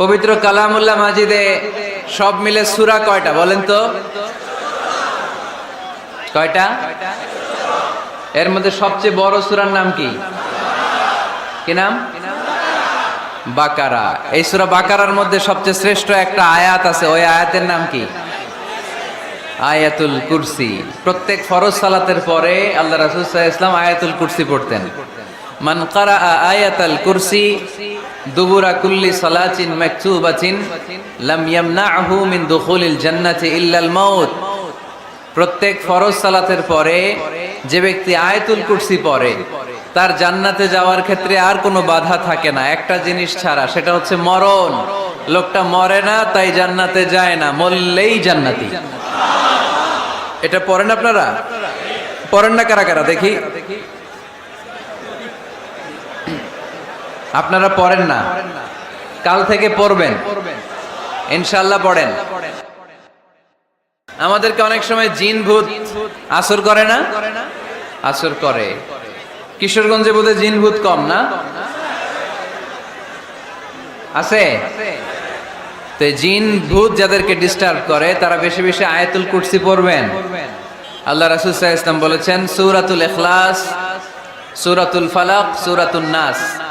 পবিত্র কালামুল্লাহ মাজিদে সব মিলে সুরা কয়টা বলেন তো? কয়টা? এর মধ্যে সবচেয়ে বড় সুরার নাম কি? কি নাম? বাকারা। এই সুরা বাকারার মধ্যে সবচেয়ে শ্রেষ্ঠ একটা আয়াত আছে, ওই আয়াতের নাম কি? আয়াতুল কুরসি। প্রত্যেক ফরজ সালাতের পরে আল্লাহ রাসূল ইসলাম আয়াতুল কুরসি পড়তেন। মান কারা আয়াতাল কুরসি দুবুরা কুল্লি সালাতিন মাকতুবাতিন লাম ইয়ামনাহু মিন দুখুলিল জান্নাতি ইল্লাল মাউত। প্রত্যেক ফরজ সালাতের পরে যে ব্যক্তি আয়াতুল কুরসি পড়ে, তার জান্নাতে যাওয়ার ক্ষেত্রে আর কোনো বাধা থাকে না। একটা জিনিস ছাড়া, সেটা হচ্ছে মরণ। লোকটা মরে না, তাই জান্নাতে যায় না, মরলেই জান্নাতি। এটা পড়েন আপনারা? পড়েন না কারা কারা, দেখি। আপনারা পড়েন না। কাল থেকে পড়বেন। ইনশাল্লাহ পড়েন। আমাদেরকে অনেক সময় জিন ভূত আসর করে না? আসর করে। কিশোরগঞ্জে বোধহয় জিন ভূত কম না? আছে? তো জিন ভূত যাদেরকে ডিস্টার্ব করে, তারা বেশি বেশি আয়াতুল কুরসি পড়বেন। আল্লাহ রাসূল আলাইহি বলেছেন, সূরাতুল ইখলাস, সূরাতুল ফালাক, সূরাতুন নাস।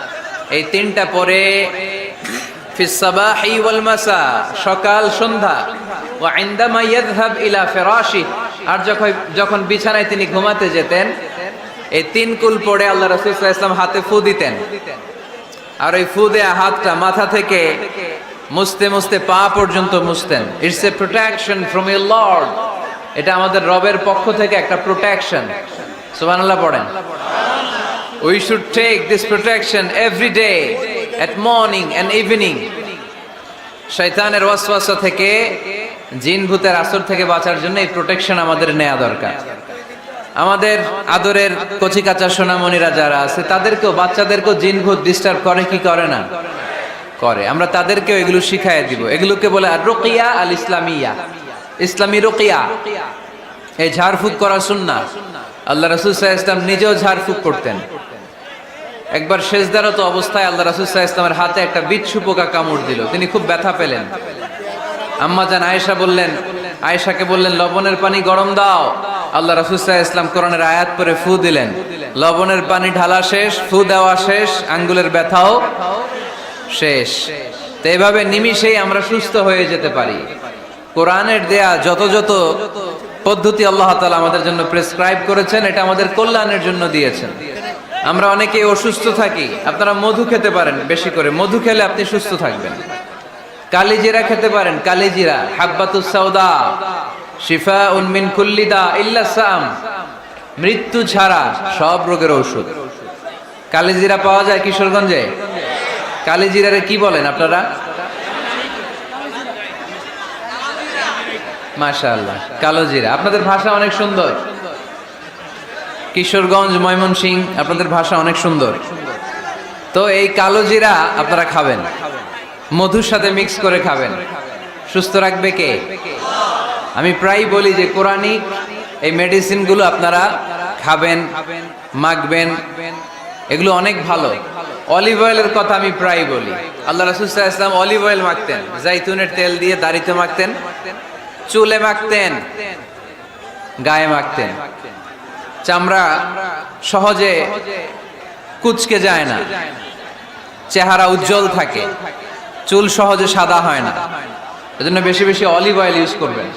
এই তিনটা পরে সকাল, সন্ধ্যা। ইয়াযহাব ইলা আর যখন যখন বিছানায় তিনি ঘুমাতে যেতেন, এই তিন কুল পড়ে আল্লাহ রাসূল হাতে ফু দিতেন। আর ওই ফু দেয়া হাতটা মাথা থেকে মুছতে মুছতে পা পর্যন্ত মুছতেন। It's a protection from a lord এটা আমাদের রবের পক্ষ থেকে একটা প্রোটেকশন সুবহানাল্লাহ পড়েন। We should take this protection every day at morning and evening শয়তানের ওয়াসওয়াসা থেকে, জিন ভূতের আসর থেকে বাঁচার জন্য এই প্রোটেকশন আমাদের নেওয়া দরকার। আমাদের আদরের কচি কাঁচা সোনামণিরা যারা আছে, তাদেরকেও, বাচ্চাদেরকেও জিন ভূত ডিস্টার্ব করে, কি করে না? করে। আমরা তাদেরকেও এগুলো শিখাই দিব। এগুলোকে বলে রোকিয়া আল ইসলামিয়া ইসলামী রোকিয়া। এই ঝাড়ফুঁক করা সুন্না আল্লাহ রাসুল সাহা ইসলাম নিজেও ঝাড়ফুঁক করতেন। একবার শেষদারত অবস্থায় আল্লাহ রাসুল সাহা ইসলামের হাতে একটা বিচ্ছু পোকা কামড় দিল। তিনি খুব ব্যথা পেলেন। আম্মা জান আয়েশা বললেন, আয়েশাকে বললেন, লবণের পানি গরম দাও। আল্লাহ রাসুসাহ ইসলাম কোরআনের আয়াত করে ফু দিলেন। লবণের পানি ঢালা শেষ, ফু দেওয়া শেষ, আঙ্গুলের ব্যথাও শেষ। তো এভাবে নিমিষেই আমরা সুস্থ হয়ে যেতে পারি। কোরআনের দেয়া যত যত পদ্ধতি আল্লাহ তালা আমাদের জন্য প্রেসক্রাইব করেছেন, এটা আমাদের কল্যাণের জন্য দিয়েছেন। আমরা অনেকে অসুস্থ থাকি, আপনারা মধু খেতে পারেন, বেশি করে। মধু খেলে আপনি সুস্থ থাকবেন। কালিজিরা খেতে পারেন, কালিজিরা, হাব্বাতুস সাউদা শিফা উনমিন কুল্লিদা ইল্লা সাম মৃত্যু ছাড়া সব রোগের ঔষধ। কালিজিরা পাওয়া যায় কিশোরগঞ্জে? কালিজিরারে কি বলেন আপনারা? মাশাআল্লাহ কালো জিরা আপনাদের ভাষা অনেক সুন্দর। কিশোরগঞ্জ, ময়মনসিং, আপনাদের ভাষা অনেক সুন্দর। তো এই কালো জিরা আপনারা খাবেন। মধুর সাথে মিক্স করে খাবেন। সুস্থ রাখবে কে? আমি প্রায় বলি যে কোরআনিক এই মেডিসিনগুলো আপনারা খাবেন, মাখবেন। এগুলো অনেক ভালো। অলিভ অয়েলের কথা আমি প্রায় বলি। আল্লাহ রাসুল্লাহ ইসলাম অলিভ অয়েল মাখতেন। জাইতুনের তেল দিয়ে দাড়িতে মাখতেন। চুলে মাখতেন। গায়ে মাখতেন। চামড়া সহজে কুচকে যায় না। চেহারা উজ্জ্বল থাকে। চুল সহজে সাদা হয় না। এজন্য বেশি বেশি অলিভ অয়েল ইউজ করবেন।